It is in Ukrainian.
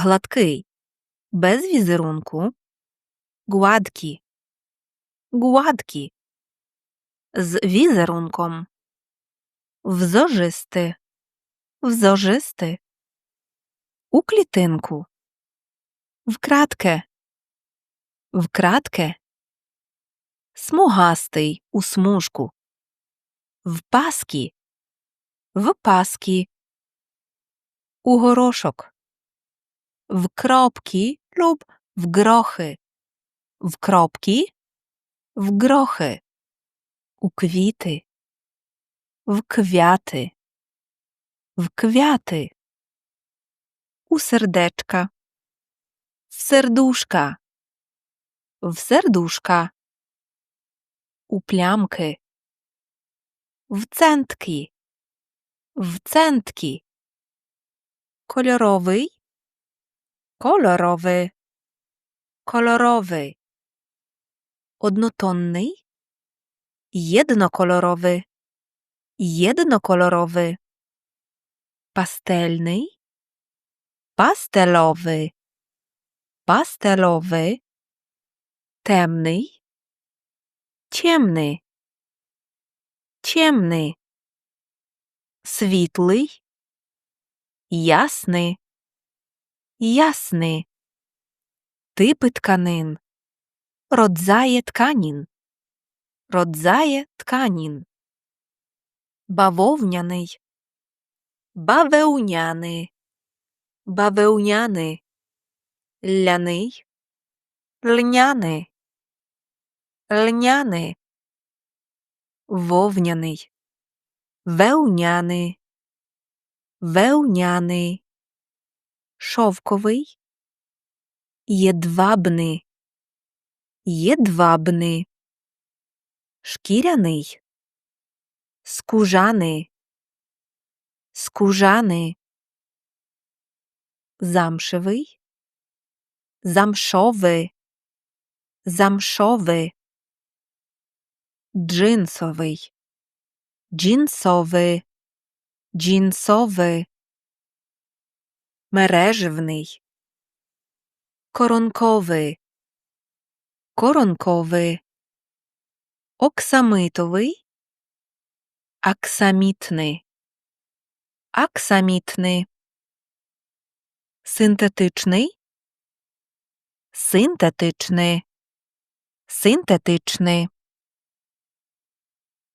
гладкий, без візерунку, гладкі, гладкі, з візерунком, взожисти, взожисти, у клітинку, вкратке, вкратке, смугастий у смужку, в паски, в паски, у горошок, в кропки лub в грохи, в кропки, в грохи, у квіти, в квяти, в квяти, у сердечка, в сердушка, в сердушка, у плямки, в центки, в центки, кольоровий, кольоровий, кольоровий, однотонний, єднокольоровий, єднокольоровий, пастельний, пастельовий, пастельовий, темний, темний, темний, світлий, ясний, ясний, типи тканин, родзає тканін, родзає тканін, бавовняний, бавеуняний, бавеуняний, ляний, льняний, льняний, вовняний, веуняний, веуняний, шовковий, єдвабний, єдвабний, шкіряний, скужаний, скужаний, замшевий, замшовий, замшовий, джинсовий, джинсовий, джинсовий, мережевний, коронковий, коронковий, оксамитовий, аксамітний, аксамітний, синтетичний, синтетичний, синтетичний,